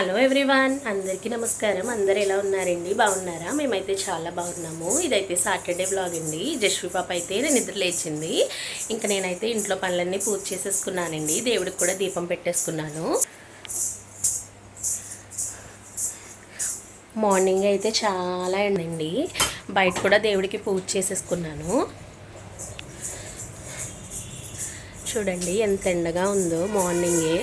Hello everyone అందరికీ నమస్కారం. అందరు ఎలా ఉన్నారండి? బాగున్నారా? మేమైతే చాలా బాగున్నాము. ఇదైతే సాటర్డే బ్లాగ్ అండి. జశ్వి పాప అయితే నిద్ర లేచింది. ఇంకా నేనైతే ఇంట్లో పనులన్నీ పూర్తి చేసేసుకున్నానండి. దేవుడికి కూడా దీపం పెట్టేసుకున్నాను. మార్నింగ్ అయితే చాలా ఎండండి. బయట కూడా దేవుడికి పూజ చేసేసుకున్నాను. చూడండి ఎంత ఎండగా ఉందో మార్నింగే.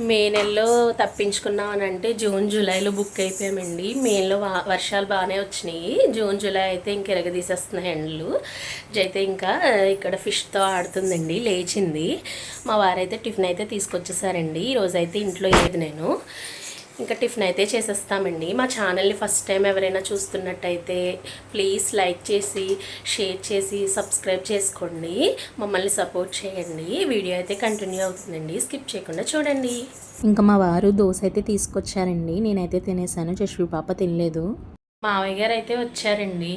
మే నెలలో తప్పించుకున్నామనంటే జూన్ జూలైలో బుక్ అయిపోయామండి. మేలో వా- వర్షాలు బాగానే వచ్చినాయి. జూన్ జూలై అయితే ఇంక ఎరగదీసేస్తున్నాయి ఎండలు. అయితే ఇంకా ఇక్కడ ఫిష్తో ఆడుతుందండి లేచింది. మా వారైతే టిఫిన్ అయితే తీసుకొచ్చేసారండి. ఈరోజు అయితే ఇంట్లో లేదు నేను. ఇంకా టిఫిన్ అయితే చేసేస్తామండి. మా ఛానల్ని ఫస్ట్ టైం ఎవరైనా చూస్తున్నట్టయితే ప్లీజ్ లైక్ చేసి షేర్ చేసి సబ్స్క్రైబ్ చేసుకోండి. మమ్మల్ని సపోర్ట్ చేయండి. వీడియో అయితే కంటిన్యూ అవుతుందండి. స్కిప్ చేయకుండా చూడండి. ఇంకా మా వారు దోశ అయితే తీసుకొచ్చారండి. నేనైతే తినేసాను. జశ్వి పాప తినలేదు. మావయ్య గారు అయితే వచ్చారండి.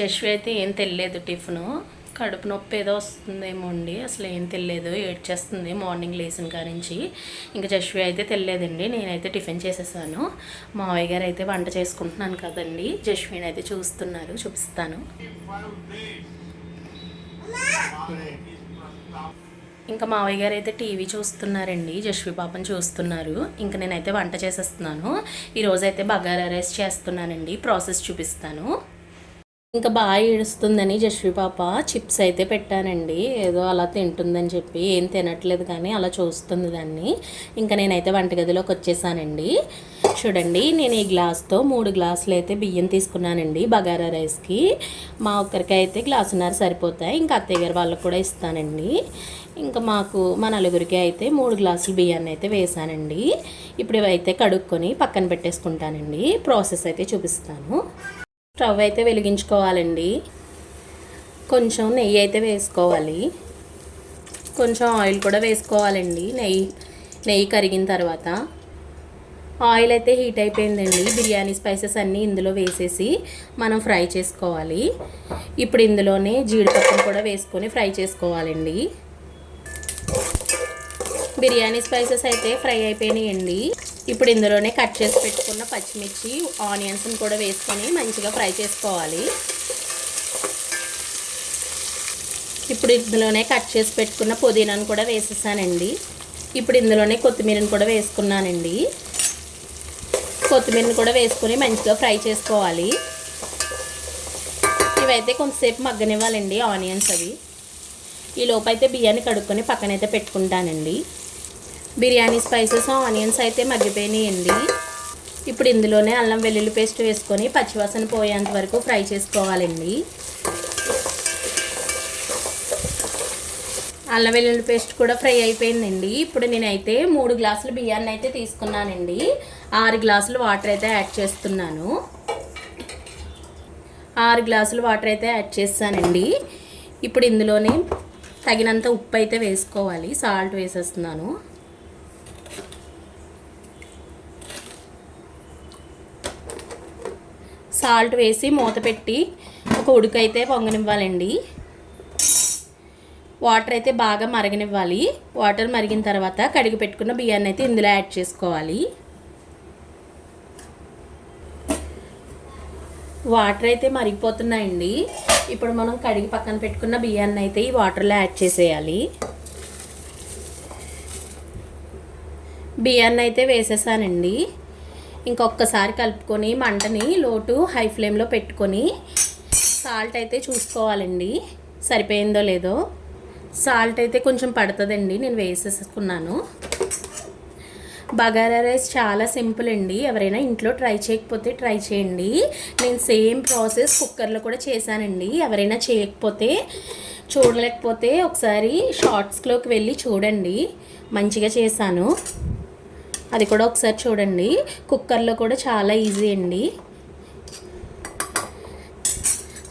జశ్వి అయితే ఏం తెలియలేదు టిఫిను. కడుపు నొప్పి ఏదో వస్తుందేమో అండి. అసలు ఏం తెలియదు. ఏడ్చేస్తుంది. మార్నింగ్ లేచిన కాడ నుంచి. ఇంకా జశ్వి అయితే తెలియదండి. నేనైతే టిఫిన్ చేసేసాను. మావయ్య గారు అయితే వంట చేసుకుంటున్నాను కదండి. జశ్విని అయితే చూస్తున్నారు. చూపిస్తాను. ఇంకా మావయ్య గారు అయితే టీవీ చూస్తున్నారండి. జశ్వి పాపని చూస్తున్నారు. ఇంకా నేనైతే వంట చేసేస్తున్నాను. ఈరోజు అయితే బగారా రైస్ చేస్తున్నానండి. ప్రాసెస్ చూపిస్తాను. ఇంకా బాగా ఏడుస్తుందని జశ్వి పాప చిప్స్ అయితే పెట్టానండి. ఏదో అలా తింటుందని చెప్పి ఏం తినట్లేదు కానీ అలా చూస్తుంది దాన్ని. ఇంకా నేనైతే వంటగదిలోకి వచ్చేసానండి. చూడండి నేను ఈ గ్లాస్తో మూడు గ్లాసులు అయితే బియ్యం తీసుకున్నానండి బగారా రైస్కి. మా ఒక్కరికి అయితే గ్లాసున్నర సరిపోతాయి. ఇంకా అత్తయ్య గారు వాళ్ళకి కూడా ఇస్తానండి. ఇంకా మాకు మా నలుగురికి అయితే మూడు గ్లాసులు బియ్యాన్ని అయితే వేసానండి. ఇప్పుడు ఇవైతే కడుక్కొని పక్కన పెట్టేసుకుంటానండి. ప్రాసెస్ అయితే చూపిస్తాను. స్టవ్ అయితే వెలిగించుకోవాలండి. కొంచెం నెయ్యి అయితే వేసుకోవాలి. కొంచెం ఆయిల్ కూడా వేసుకోవాలండి. నెయ్యి నెయ్యి కరిగిన తర్వాత. ఆయిల్ అయితే హీట్ అయిపోయిందండి. బిర్యానీ స్పైసెస్ అన్నీ ఇందులో వేసేసి మనం ఫ్రై చేసుకోవాలి. ఇప్పుడు ఇందులోనే జీడిపప్పును కూడా వేసుకొని ఫ్రై చేసుకోవాలండి. బిర్యానీ స్పైసెస్ అయితే ఫ్రై అయిపోయినాయండి. ఇప్పుడు ఇందులోనే కట్ చేసి పెట్టుకున్న పచ్చిమిర్చి ఆనియన్స్ని కూడా వేసుకొని మంచిగా ఫ్రై చేసుకోవాలి. ఇప్పుడు ఇందులోనే కట్ చేసి పెట్టుకున్న పుదీనాను కూడా వేసేసానండి. ఇప్పుడు ఇందులోనే కొత్తిమీరని కూడా వేసుకున్నానండి. కొత్తిమీరని కూడా వేసుకొని మంచిగా ఫ్రై చేసుకోవాలి. ఇవైతే కొంతసేపు మగ్గనివ్వాలండి ఆనియన్స్ అవి. ఈ లోపు అయితే బియ్యాన్ని కడుక్కొని పక్కనైతే పెట్టుకుంటానండి. బిర్యానీ స్పైసెస్ ఆనియన్స్ అయితే మగ్గిపోయినాయండి. ఇప్పుడు ఇందులోనే అల్లం వెల్లుల్లి పేస్ట్ వేసుకొని పచ్చివాసన పోయేంత వరకు ఫ్రై చేసుకోవాలండి. అల్లం వెల్లుల్లి పేస్ట్ కూడా ఫ్రై అయిపోయిందండి. ఇప్పుడు నేనైతే మూడు గ్లాసులు బియ్యాన్ని అయితే తీసుకున్నానండి. ఆరు గ్లాసులు వాటర్ అయితే యాడ్ చేస్తున్నాను. ఆరు గ్లాసులు వాటర్ అయితే యాడ్ చేస్తానండి. ఇప్పుడు ఇందులోనే తగినంత ఉప్పు అయితే వేసుకోవాలి. సాల్ట్ వేసేస్తున్నాను. సాల్ట్ వేసి మూత పెట్టి ఒక ఉడుకైతే పొంగనివ్వాలండి. వాటర్ అయితే బాగా మరగనివ్వాలి. వాటర్ మరిగిన తర్వాత కడిగి పెట్టుకున్న బియ్యాన్ని అయితే ఇందులో యాడ్ చేసుకోవాలి. వాటర్ అయితే మరిగిపోతున్నాయండి. ఇప్పుడు మనం కడిగి పక్కన పెట్టుకున్న బియ్యాన్ని అయితే ఈ వాటర్లో యాడ్ చేసేయాలి. బియ్యాన్ని అయితే వేసేసానండి. ఇంకొకసారి కలుపుకొని మంటని లోటు హై ఫ్లేమ్లో పెట్టుకొని సాల్ట్ అయితే చూసుకోవాలండి. సరిపోయిందో లేదో. సాల్ట్ అయితే కొంచెం పడుతుందండి. నేను వేసేసుకున్నాను. బగారా రైస్ చాలా సింపుల్ అండి. ఎవరైనా ఇంట్లో ట్రై చేయకపోతే ట్రై చేయండి. నేను సేమ్ ప్రాసెస్ కుక్కర్లో కూడా చేశానండి. ఎవరైనా చేయకపోతే చూడలేకపోతే ఒకసారి షార్ట్స్లోకి వెళ్ళి చూడండి. మంచిగా చేశాను. అది కూడా ఒకసారి చూడండి. కుక్కర్లో కూడా చాలా ఈజీ అండి.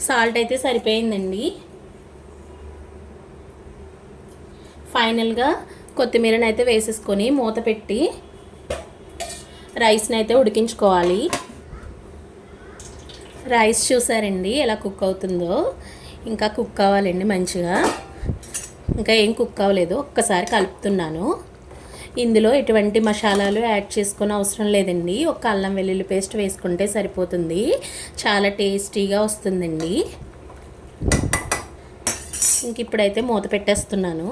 సాల్ట్ అయితే సరిపోయిందండి. ఫైనల్గా కొత్తిమీరని అయితే వేసేసుకొని మూత పెట్టి రైస్ని అయితే ఉడికించుకోవాలి. రైస్ చూసారండి ఎలా కుక్ అవుతుందో? ఇంకా కుక్ అవ్వాలండి మంచిగా. ఇంకా ఏం కుక్ అవ్వలేదు. ఒక్కసారి కలుపుతున్నాను. ఇందులో ఎటువంటి మసాలాలు యాడ్ చేసుకుని అవసరం లేదండి. ఒక అల్లం వెల్లుల్లి పేస్ట్ వేసుకుంటే సరిపోతుంది. చాలా టేస్టీగా వస్తుందండి. ఇంక ఇప్పుడైతే మూత పెట్టేస్తున్నాను.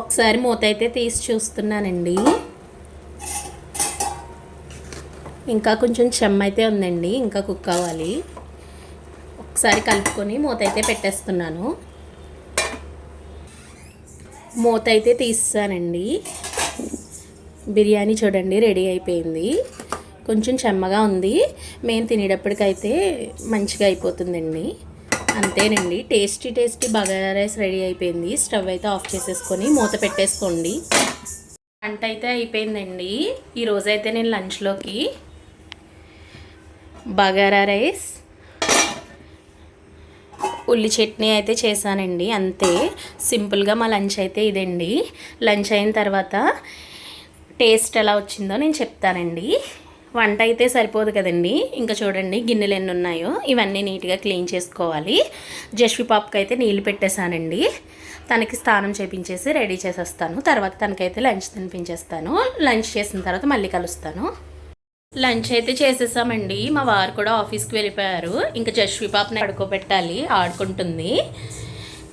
ఒకసారి మూత అయితే తీసి చూస్తున్నానండి. ఇంకా కొంచెం చెమ్మ అయితే ఉందండి. ఇంకా కుక్ అవ్వాలి. ఒకసారి కలుపుకొని మూత అయితే పెట్టేస్తున్నాను. మూత అయితే తీస్తానండి. బిర్యానీ చూడండి రెడీ అయిపోయింది. కొంచెం చెమ్మగా ఉంది. మేము తినేటప్పటికైతే మంచిగా అయిపోతుందండి. అంతేనండి. Tasty tasty bagara rice ready అయిపోయింది. స్టవ్ అయితే ఆఫ్ చేసేసుకొని మూత పెట్టేసుకోండి. వంట అయితే అయిపోయిందండి. ఈరోజైతే నేను లంచ్లోకి బగారా రైస్ ఉల్లి చట్నీ అయితే చేశానండి అంతే. సింపుల్గా మా లంచ్ అయితే ఇదండి. లంచ్ అయిన తర్వాత టేస్ట్ ఎలా వచ్చిందో నేను చెప్తానండి. వంట అయితే సరిపోదు కదండి. ఇంకా చూడండి గిన్నెలు ఎన్ని ఉన్నాయో ఇవన్నీ నీట్గా క్లీన్ చేసుకోవాలి. జస్వి పాపకి అయితే నీళ్ళు పెట్టేశానండి. తనకి స్నానం చేపించేసి రెడీ చేసేస్తాను. తర్వాత తనకైతే లంచ్ తినిపించేస్తాను. లంచ్ చేసిన తర్వాత మళ్ళీ కలుస్తాను. లంచ్ అయితే చేసేసామండి. మా వారు కూడా ఆఫీస్కి వెళ్ళిపోయారు. ఇంకా జష్వి పాపని పడుకోబెట్టాలి ఆడుకుంటుంది.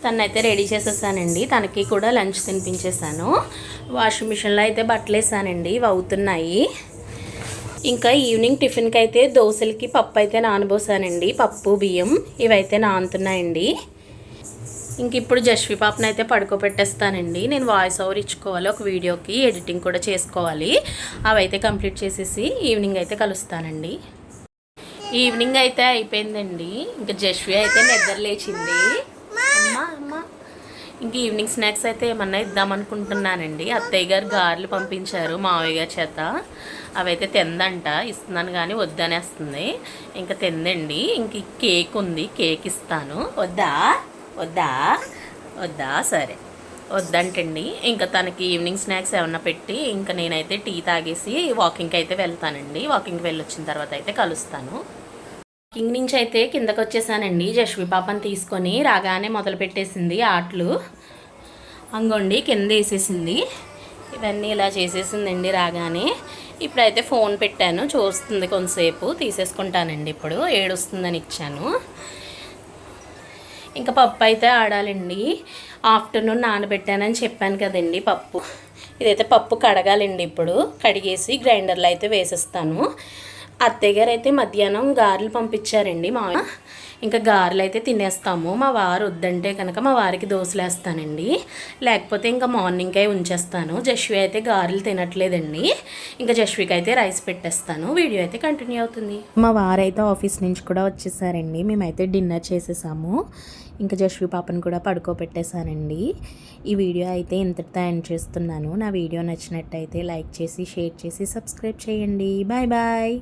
తనైతే రెడీ చేసేసానండి. తనకి కూడా లంచ్ తినిపించేసాను వాషింగ్ మిషన్లో అయితే బట్టలు వేసానండి. అవుతున్నాయి. ఇంకా ఈవినింగ్ టిఫిన్కి అయితే దోశలకి పప్పు అయితే నానబోసానండి. పప్పు బియ్యం ఇవైతే నానుతున్నాయండి. ఇంక ఇప్పుడు జస్వి పాపను అయితే పడుకోబెట్టేస్తానండి. నేను వాయిస్ ఓవర్ ఇచ్చుకోవాలి. ఒక వీడియోకి ఎడిటింగ్ కూడా చేసుకోవాలి. అవైతే కంప్లీట్ చేసేసి ఈవినింగ్ అయితే కలుస్తానండి. ఈవినింగ్ అయితే అయిపోయిందండి. ఇంకా జస్వి అయితే నిద్ర లేచింది. అమ్మ అమ్మ. ఇంక ఈవినింగ్ స్నాక్స్ అయితే ఏమన్నా ఇద్దామనుకుంటున్నానండి అత్తయ్య గారు గారెలు పంపించారు మావయ్య గారి చేత. అవైతే తిందంట. ఇస్తున్నాను కానీ వద్దనేస్తుంది. ఇంకా తిందండి ఇంక కేక్ ఉంది. కేక్ ఇస్తాను. వద్దా? వద్దా? వద్దా? సరే. వద్దంటండి. ఇంకా తనకి ఈవినింగ్ స్నాక్స్ ఏమన్నా పెట్టి ఇంకా నేనైతే టీ తాగేసి వాకింగ్కి అయితే వెళ్తానండి. వాకింగ్కి వెళ్ళొచ్చిన తర్వాత అయితే కలుస్తాను. వాకింగ్ నుంచి అయితే కిందకు వచ్చేసానండి. జష్వి పాపని తీసుకొని రాగానే మొదలు పెట్టేసింది ఆటలు. అంగోండి కింద వేసేసింది. ఇవన్నీ ఇలా చేసేసిందండి రాగానే. ఇప్పుడైతే ఫోన్ పెట్టాను. చూస్తుంది కొంతసేపు. తీసేసుకుంటానండి ఇప్పుడు. ఏడుస్తుందని ఇచ్చాను. ఇంకా పప్పు అయితే ఆడాలండి. ఆఫ్టర్నూన్ నానబెట్టానని చెప్పాను కదండి పప్పు. ఇదైతే పప్పు కడగాలండి ఇప్పుడు. కడిగేసి గ్రైండర్లో అయితే వేసేస్తాను. అత్తయ్య గారు అయితే మధ్యాహ్నం గారెలు పంపించారండి మా ఇంకా గారెలు అయితే తినేస్తాము. మా వారు వద్దంటే కనుక మా వారికి దోశలు వేస్తానండి లేకపోతే ఇంకా మార్నింగ్కే ఉంచేస్తాను. జస్వి అయితే గారెలు తినట్లేదండి. ఇంకా జస్వికి అయితే రైస్ పెట్టేస్తాను. వీడియో అయితే కంటిన్యూ అవుతుంది. మా వారైతే ఆఫీస్ నుంచి కూడా వచ్చేసారండి. మేమైతే డిన్నర్ చేసేసాము. ఇంకా జస్వి పాపను కూడా పడుకోబెట్టేశానండి. ఈ వీడియో అయితే ఇంతటితో ఎండ్ చేస్తున్నాను. నా వీడియో నచ్చినట్టయితే లైక్ చేసి షేర్ చేసి సబ్స్క్రైబ్ చేయండి. Bye bye.